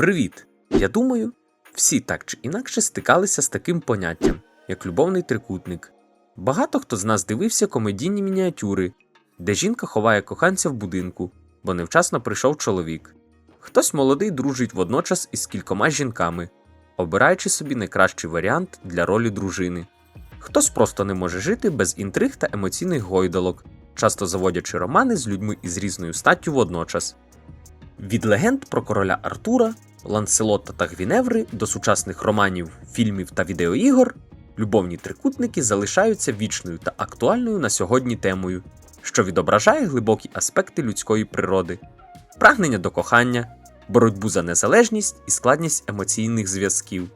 Привіт! Я думаю, всі так чи інакше стикалися з таким поняттям, як любовний трикутник. Багато хто з нас дивився комедійні мініатюри, де жінка ховає коханця в будинку, бо невчасно прийшов чоловік. Хтось молодий дружить водночас із кількома жінками, обираючи собі найкращий варіант для ролі дружини. Хтось просто не може жити без інтриг та емоційних гойдалок, часто заводячи романи з людьми із різною статтю водночас. Від легенд про короля Артура, Ланселота та Гвіневри до сучасних романів, фільмів та відеоігор, любовні трикутники залишаються вічною та актуальною на сьогодні темою, що відображає глибокі аспекти людської природи, прагнення до кохання, боротьбу за незалежність і складність емоційних зв'язків.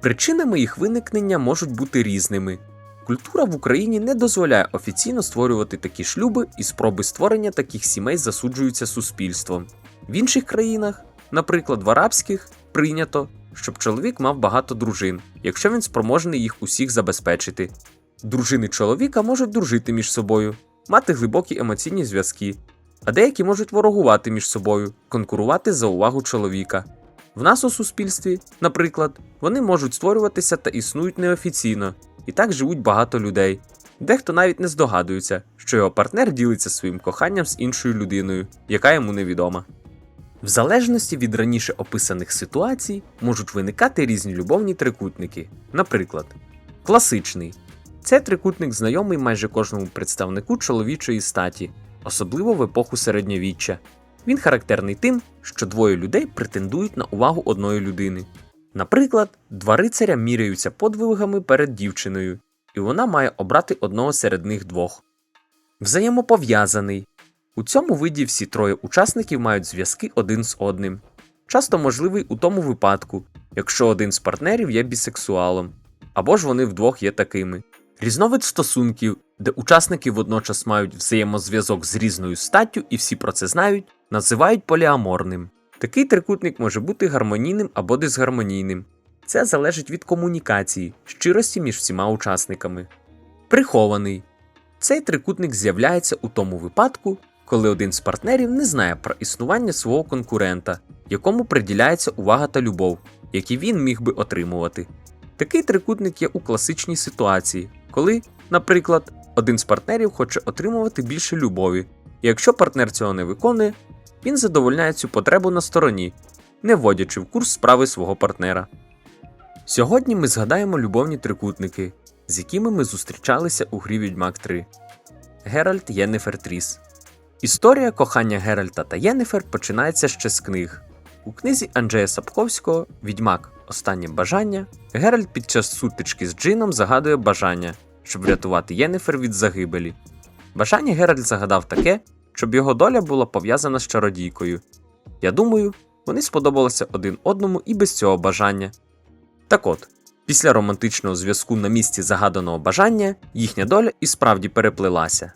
Причинами їх виникнення можуть бути різними. Культура в Україні не дозволяє офіційно створювати такі шлюби, і спроби створення таких сімей засуджуються суспільством. В інших країнах, наприклад, в арабських, прийнято, щоб чоловік мав багато дружин, якщо він спроможний їх усіх забезпечити. Дружини чоловіка можуть дружити між собою, мати глибокі емоційні зв'язки, а деякі можуть ворогувати між собою, конкурувати за увагу чоловіка. В нас у суспільстві, наприклад, вони можуть створюватися та існують неофіційно, і так живуть багато людей. Дехто навіть не здогадується, що його партнер ділиться своїм коханням з іншою людиною, яка йому невідома. В залежності від раніше описаних ситуацій можуть виникати різні любовні трикутники. Наприклад, класичний це трикутник знайомий майже кожному представнику чоловічої статі, особливо в епоху середньовіччя. Він характерний тим, що двоє людей претендують на увагу одної людини. Наприклад, два рицаря міряються подвигами перед дівчиною, і вона має обрати одного серед них двох. Взаємопов'язаний у цьому виді всі троє учасників мають зв'язки один з одним. Часто можливий у тому випадку, якщо один з партнерів є бісексуалом, або ж вони вдвох є такими. Різновид стосунків, де учасники водночас мають взаємозв'язок з різною статтю і всі про це знають, називають поліаморним. Такий трикутник може бути гармонійним або дисгармонійним. Це залежить від комунікації, щирості між всіма учасниками. Прихований цей трикутник з'являється у тому випадку, коли один з партнерів не знає про існування свого конкурента, якому приділяється увага та любов, які він міг би отримувати. Такий трикутник є у класичній ситуації, коли, наприклад, один з партнерів хоче отримувати більше любові, і якщо партнер цього не виконує, він задовольняє цю потребу на стороні, не вводячи в курс справи свого партнера. Сьогодні ми згадаємо любовні трикутники, з якими ми зустрічалися у грі Відьмак 3. Геральт Єннефер Тріс. Історія кохання Геральта та Єннефер починається ще з книг. У книзі Анджея Сапковського Відьмак Останнє бажання Геральт під час сутички з Джином загадує бажання, щоб врятувати Єннефер від загибелі. Бажання Геральт загадав таке, щоб його доля була пов'язана з чародійкою. Я думаю, вони сподобалися один одному і без цього бажання. Так от, після романтичного зв'язку на місці загаданого бажання їхня доля і справді переплилася.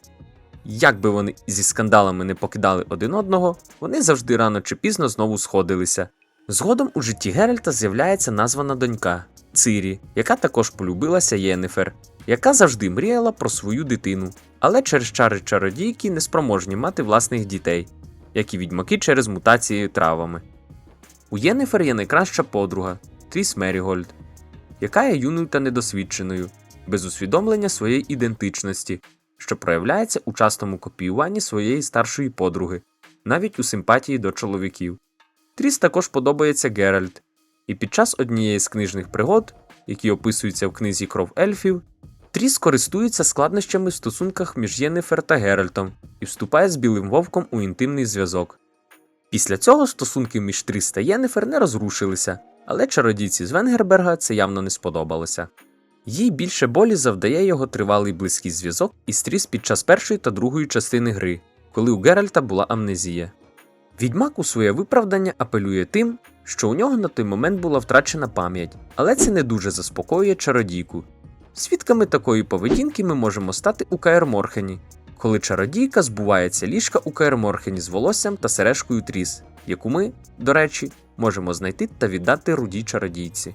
Як би вони зі скандалами не покидали один одного, вони завжди рано чи пізно знову сходилися. Згодом у житті Геральта з'являється названа донька Цирі, яка також полюбилася Єнефер, яка завжди мріяла про свою дитину, але через чари чародійки не спроможні мати власних дітей, як і відьмаки через мутації травами. У Єнефер є найкраща подруга Тріс Мерігольд, яка є юною та недосвідченою, без усвідомлення своєї ідентичності, що проявляється у частому копіюванні своєї старшої подруги, навіть у симпатії до чоловіків. Тріс також подобається Геральт, і під час однієї з книжних пригод, які описуються в книзі Кров ельфів, Тріс користується складнощами в стосунках між Єннефер та Геральтом і вступає з білим вовком у інтимний зв'язок. Після цього стосунки між Тріс та Єннефер не розрушилися, але чародійці з Венгерберга це явно не сподобалося. Їй більше болі завдає його тривалий близький зв'язок із Тріс під час першої та другої частини гри, коли у Геральта була амнезія. Відьмак у своє виправдання апелює тим, що у нього на той момент була втрачена пам'ять, але це не дуже заспокоює чародійку. Свідками такої поведінки ми можемо стати у Каерморхені, коли чародійка збувається ліжка у Каерморхені з волоссям та сережкою тріс, яку ми, до речі, можемо знайти та віддати рудій чародійці.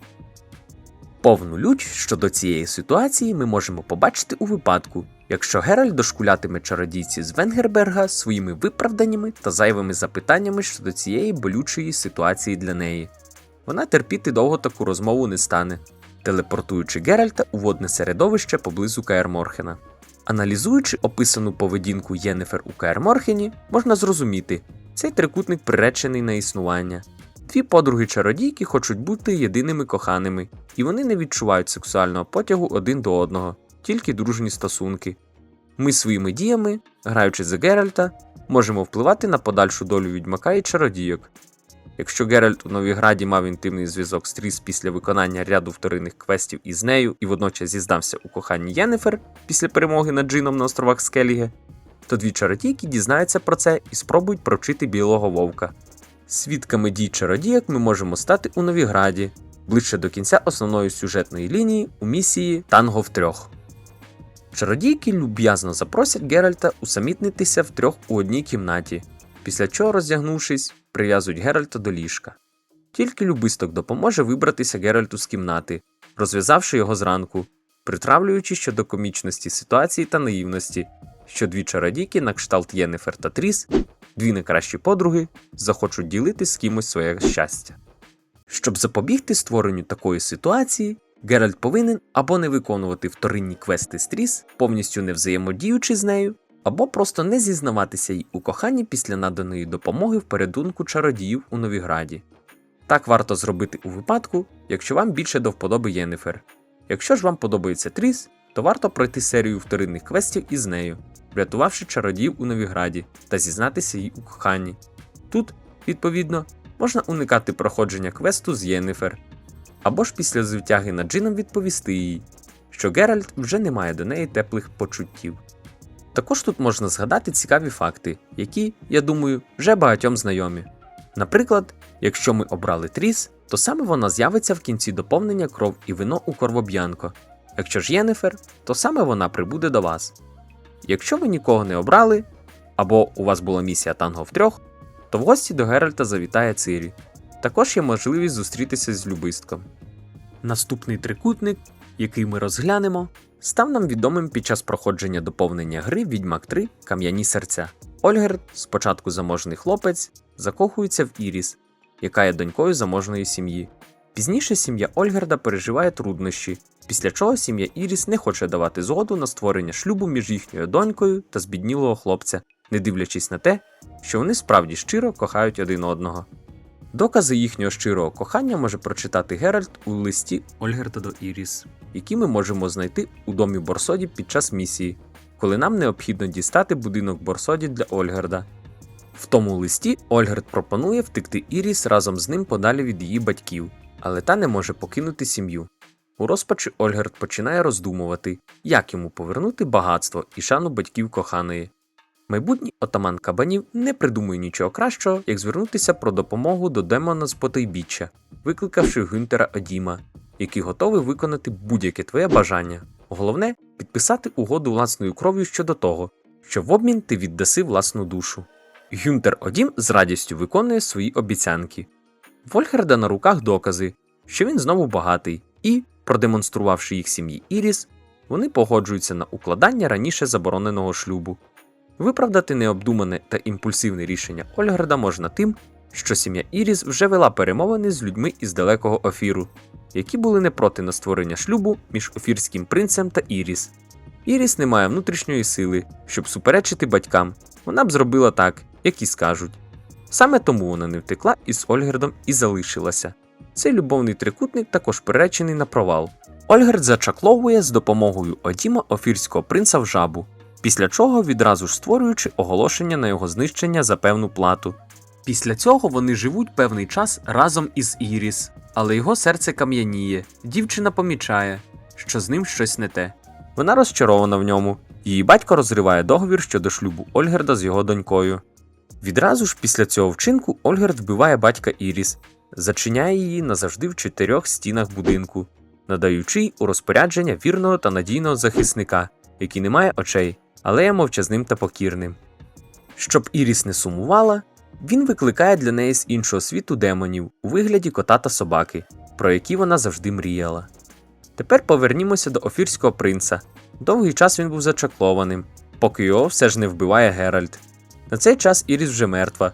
Повну лють щодо цієї ситуації ми можемо побачити у випадку, якщо Геральт дошкулятиме чародійці з Венгерберга своїми виправданнями та зайвими запитаннями щодо цієї болючої ситуації для неї. Вона терпіти довго таку розмову не стане, телепортуючи Геральта у водне середовище поблизу Каерморхена. Аналізуючи описану поведінку Єнефер у Каерморхені, можна зрозуміти, цей трикутник приречений на існування. Дві подруги чародійки хочуть бути єдиними коханими, і вони не відчувають сексуального потягу один до одного, тільки дружні стосунки. Ми своїми діями, граючи за Геральта, можемо впливати на подальшу долю відьмака і чародійок. Якщо Геральт у Новіграді мав інтимний зв'язок з Тріс після виконання ряду вторинних квестів із нею і водночас зізнався у коханні Єнефер після перемоги над Джином на островах Скеліге, то дві чародійки дізнаються про це і спробують провчити білого вовка. Свідками дій чародіяк ми можемо стати у Новіграді, ближче до кінця основної сюжетної лінії у місії Танго в трьох. Чародійки люб'язно запросять Геральта усамітнитися втрьох у одній кімнаті, після чого, роздягнувшись, прив'язують Геральта до ліжка. Тільки любисток допоможе вибратися Геральту з кімнати, розв'язавши його зранку, притравлюючи щодо комічності ситуації та наївності, що дві чародійки на кшталт Єнефер та Тріс, дві найкращі подруги, захочуть ділити з кимось своє щастя. Щоб запобігти створенню такої ситуації, Геральт повинен або не виконувати вторинні квести з Тріс, повністю не взаємодіючи з нею, або просто не зізнаватися їй у коханні після наданої допомоги в порятунку чародіїв у Новіграді. Так варто зробити у випадку, якщо вам більше до вподоби Єнефер. Якщо ж вам подобається Тріс, то варто пройти серію вторинних квестів із нею, врятувавши чародіїв у Новіграді та зізнатися їй у коханні. Тут, відповідно, можна уникати проходження квесту з Єнефер, або ж після звитяги над джином відповісти їй, що Геральт вже не має до неї теплих почуттів. Також тут можна згадати цікаві факти, які, я думаю, вже багатьом знайомі. Наприклад, якщо ми обрали Тріс, то саме вона з'явиться в кінці доповнення кров і вино у Корвоб'янко. Якщо ж Єнефер, то саме вона прибуде до вас. Якщо ви нікого не обрали, або у вас була місія танго в трьох, то в гості до Геральта завітає Цирі. Також є можливість зустрітися з любистком. Наступний трикутник, який ми розглянемо, став нам відомим під час проходження доповнення гри Відьмак 3 Кам'яні серця. Ольгерд, спочатку заможний хлопець, закохується в Іріс, яка є донькою заможної сім'ї. Пізніше сім'я Ольгерда переживає труднощі, після чого сім'я Іріс не хоче давати згоду на створення шлюбу між їхньою донькою та збіднілого хлопця, не дивлячись на те, що вони справді щиро кохають один одного. Докази їхнього щирого кохання може прочитати Геральт у листі Ольгерда до Іріс, які ми можемо знайти у домі Борсоді під час місії, коли нам необхідно дістати будинок Борсоді для Ольгерда. В тому листі Ольгерд пропонує втекти Іріс разом з ним подалі від її батьків, але та не може покинути сім'ю. У розпачі Ольгерд починає роздумувати, як йому повернути багатство і шану батьків коханої. Майбутній отаман кабанів не придумує нічого кращого, як звернутися про допомогу до демона з потайбіччя, викликавши Гюнтера Одіма, який готовий виконати будь-яке твоє бажання. Головне підписати угоду власною кров'ю щодо того, що в обмін ти віддаси власну душу. Гюнтер Одім з радістю виконує свої обіцянки. Вольхерда на руках докази, що він знову багатий, і, продемонструвавши їх сім'ї Іріс, вони погоджуються на укладання раніше забороненого шлюбу. Виправдати необдумане та імпульсивне рішення Ольгерда можна тим, що сім'я Іріс вже вела перемовини з людьми із далекого Офіру, які були не проти на створення шлюбу між офірським принцем та Іріс. Іріс не має внутрішньої сили, щоб суперечити батькам, вона б зробила так, як і скажуть. Саме тому вона не втекла із Ольгердом і залишилася. Цей любовний трикутник також приречений на провал. Ольгерд зачакловує з допомогою Одіма офірського принца в жабу, після чого відразу ж створюючи оголошення на його знищення за певну плату. Після цього вони живуть певний час разом із Іріс, але його серце кам'яніє, дівчина помічає, що з ним щось не те. Вона розчарована в ньому. Її батько розриває договір щодо шлюбу Ольгерда з його донькою. Відразу ж після цього вчинку Ольгерд вбиває батька Іріс, зачиняє її назавжди в чотирьох стінах будинку, надаючи у розпорядження вірного та надійного захисника, який не має очей, але є мовчазним та покірним. Щоб Іріс не сумувала, він викликає для неї з іншого світу демонів у вигляді кота та собаки, про які вона завжди мріяла. Тепер повернімося до офірського принца. Довгий час він був зачаклованим, поки його все ж не вбиває Геральт. На цей час Іріс вже мертва.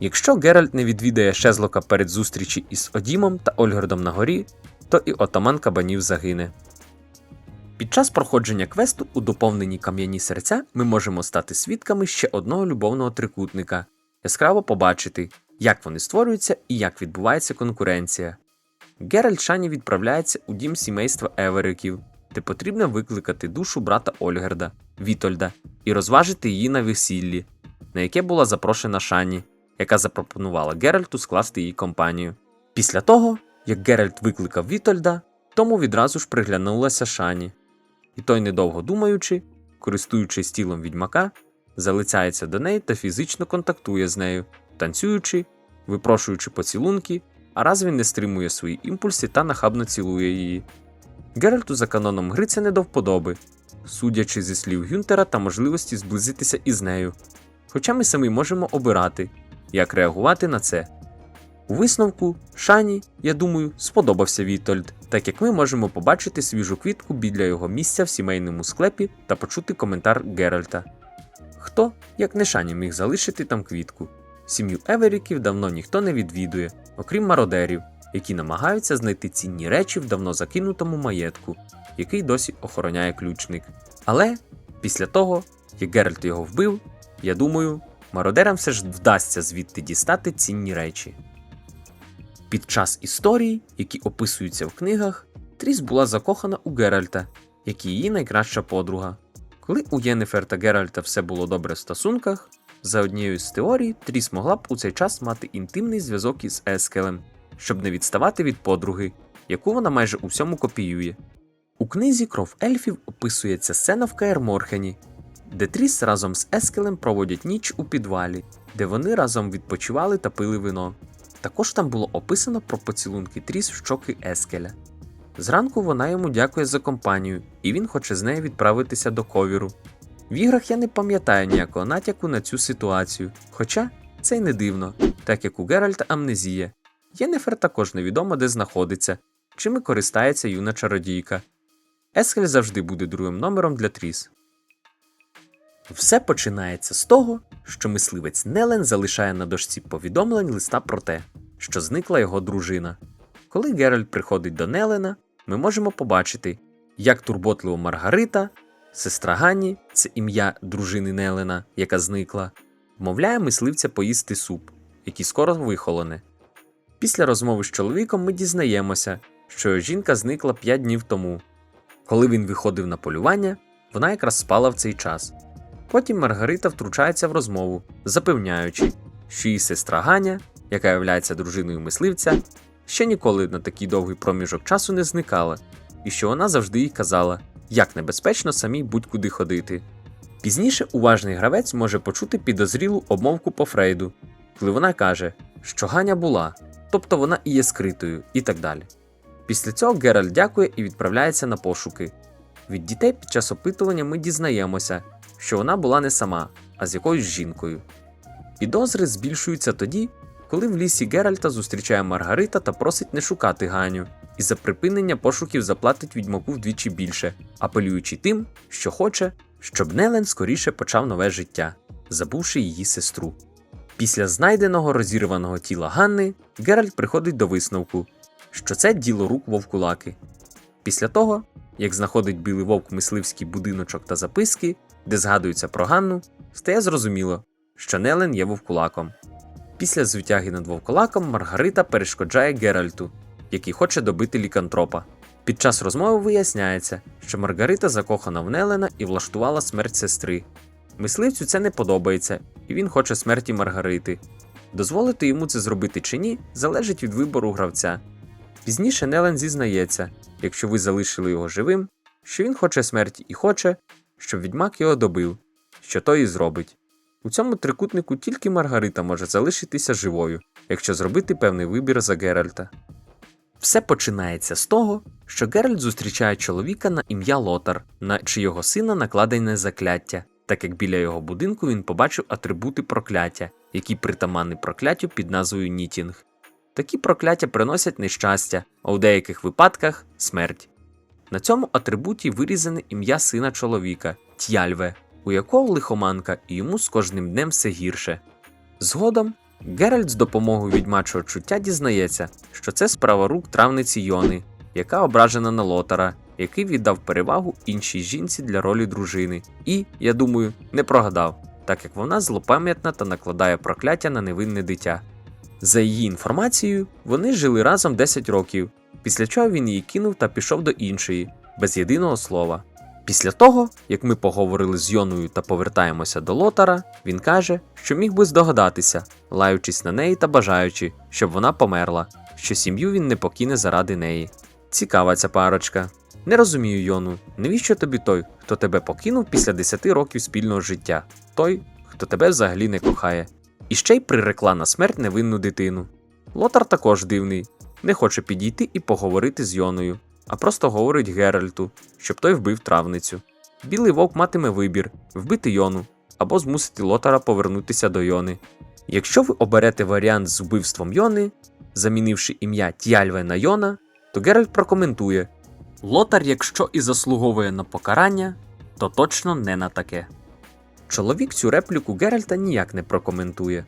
Якщо Геральт не відвідає Шезлока перед зустрічі із Одімом та Ольгердом на горі, то і отаман кабанів загине. Під час проходження квесту у доповненні кам'яні серця ми можемо стати свідками ще одного любовного трикутника, яскраво побачити, як вони створюються і як відбувається конкуренція. Геральт Шані відправляється у дім сімейства Евериків, де потрібно викликати душу брата Ольгерда, Вітольда, і розважити її на весіллі, на яке була запрошена Шані, яка запропонувала Геральту скласти їй компанію. Після того, як Геральт викликав Вітольда, тому відразу ж приглянулася Шані. І той, недовго думаючи, користуючись тілом відьмака, залицяється до неї та фізично контактує з нею, танцюючи, випрошуючи поцілунки, а раз він не стримує свої імпульси та нахабно цілує її. Геральту за каноном гри це не до вподоби, судячи зі слів Гюнтера та можливості зблизитися із нею. Хоча ми самі можемо обирати, як реагувати на це. У висновку Шані, я думаю, сподобався Вітольд, так як ми можемо побачити свіжу квітку біля його місця в сімейному склепі та почути коментар Геральта. Хто, як не Шані, міг залишити там квітку? Сім'ю Еверіків давно ніхто не відвідує, окрім мародерів, які намагаються знайти цінні речі в давно закинутому маєтку, який досі охороняє ключник. Але після того, як Геральт його вбив, я думаю, мародерам все ж вдасться звідти дістати цінні речі. Під час історій, які описуються в книгах, Тріс була закохана у Геральта, як її найкраща подруга. Коли у Єнефер та Геральта все було добре в стосунках, за однією з теорій, Тріс могла б у цей час мати інтимний зв'язок із Ескелем, щоб не відставати від подруги, яку вона майже у всьому копіює. У книзі Кров ельфів описується сцена в Каерморхені, де Тріс разом з Ескелем проводять ніч у підвалі, де вони разом відпочивали та пили вино. Також там було описано про поцілунки Тріс в щоки Ескеля. Зранку вона йому дякує за компанію, і він хоче з нею відправитися до ковіру. В іграх я не пам'ятаю ніякого натяку на цю ситуацію, хоча це й не дивно, так як у Геральта амнезія. Єнефер також невідомо де знаходиться, чим і користається юна чародійка. Ескель завжди буде другим номером для Тріс. Все починається з того, що мисливець Нелен залишає на дошці повідомлень листа про те, що зникла його дружина. Коли Геральт приходить до Нелена, ми можемо побачити, як турботливо Маргарита, сестра Ганні, це ім'я дружини Нелена, яка зникла, вмовляє мисливця поїсти суп, який скоро вихолоне. Після розмови з чоловіком ми дізнаємося, що жінка зникла 5 днів тому. Коли він виходив на полювання, вона якраз спала в цей час. Потім Маргарита втручається в розмову, запевняючи, що її сестра Ганя, яка являється дружиною мисливця, ще ніколи на такий довгий проміжок часу не зникала, і що вона завжди їй казала, як небезпечно самій будь-куди ходити. Пізніше уважний гравець може почути підозрілу обмовку по Фрейду, коли вона каже, що Ганя була, тобто вона і є скритою, і так далі. Після цього Геральт дякує і відправляється на пошуки. Від дітей під час опитування ми дізнаємося, що вона була не сама, а з якоюсь жінкою. Підозри збільшуються тоді, коли в лісі Геральта зустрічає Маргарита та просить не шукати Ганю, і за припинення пошуків заплатить відьмаку вдвічі більше, апелюючи тим, що хоче, щоб Нелен скоріше почав нове життя, забувши її сестру. Після знайденого розірваного тіла Ганни Геральт приходить до висновку, що це діло рук вовкулаки. Після того, як знаходить білий вовк мисливський будиночок та записки, де згадується про Ганну, стає зрозуміло, що Нелен є вовкулаком. Після звитяги над вовкулаком Маргарита перешкоджає Геральту, який хоче добити лікантропа. Під час розмови виясняється, що Маргарита закохана в Нелена і влаштувала смерть сестри. Мисливцю це не подобається, і він хоче смерті Маргарити. Дозволити йому це зробити чи ні, залежить від вибору гравця. Пізніше Нелен зізнається, якщо ви залишили його живим, що він хоче смерті і хоче, щоб відьмак його добив, що той і зробить. У цьому трикутнику тільки Маргарита може залишитися живою, якщо зробити певний вибір за Геральта. Все починається з того, що Геральт зустрічає чоловіка на ім'я Лотар, на чийого сина накладене закляття, так як біля його будинку він побачив атрибути прокляття, які притаманні прокляттю під назвою Нітінг. Такі прокляття приносять нещастя, а у деяких випадках смерть. На цьому атрибуті вирізане ім'я сина чоловіка Т'яльве, у якого лихоманка, і йому з кожним днем все гірше. Згодом Геральт з допомогою відьмачого чуття дізнається, що це справа рук травниці Йони, яка ображена на лотара, який віддав перевагу іншій жінці для ролі дружини, і, я думаю, не прогадав, так як вона злопам'ятна та накладає прокляття на невинне дитя. За її інформацією, вони жили разом 10 років, після чого він її кинув та пішов до іншої, без єдиного слова. Після того, як ми поговорили з Йоною та повертаємося до Лотара, він каже, що міг би здогадатися, лаючись на неї та бажаючи, щоб вона померла, що сім'ю він не покине заради неї. Цікава ця парочка. Не розумію, Йону, навіщо тобі той, хто тебе покинув після 10 років спільного життя, той, хто тебе взагалі не кохає, і ще й прирекла на смерть невинну дитину. Лотар також дивний, не хоче підійти і поговорити з Йоною, а просто говорить Геральту, щоб той вбив травницю. Білий вовк матиме вибір вбити Йону або змусити Лотара повернутися до Йони. Якщо ви оберете варіант з вбивством Йони, замінивши ім'я Т'яльве на Йона, то Геральт прокоментує: Лотар, якщо і заслуговує на покарання, то точно не на таке. Чоловік цю репліку Геральта ніяк не прокоментує.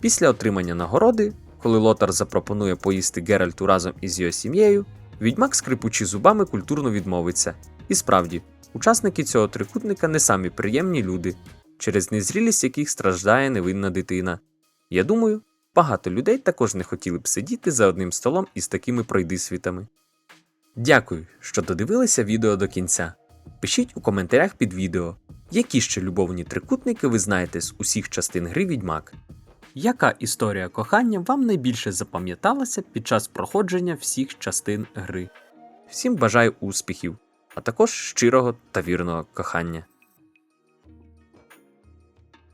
Після отримання нагороди, коли Лотар запропонує поїсти Геральту разом із його сім'єю, відьмак, скрипучи зубами, культурно відмовиться. І справді, учасники цього трикутника не самі приємні люди, через незрілість яких страждає невинна дитина. Я думаю, багато людей також не хотіли б сидіти за одним столом із такими пройдисвітами. Дякую, що додивилися відео до кінця. Пишіть у коментарях під відео, які ще любовні трикутники ви знаєте з усіх частин гри Відьмак. Яка історія кохання вам найбільше запам'яталася під час проходження всіх частин гри? Всім бажаю успіхів, а також щирого та вірного кохання.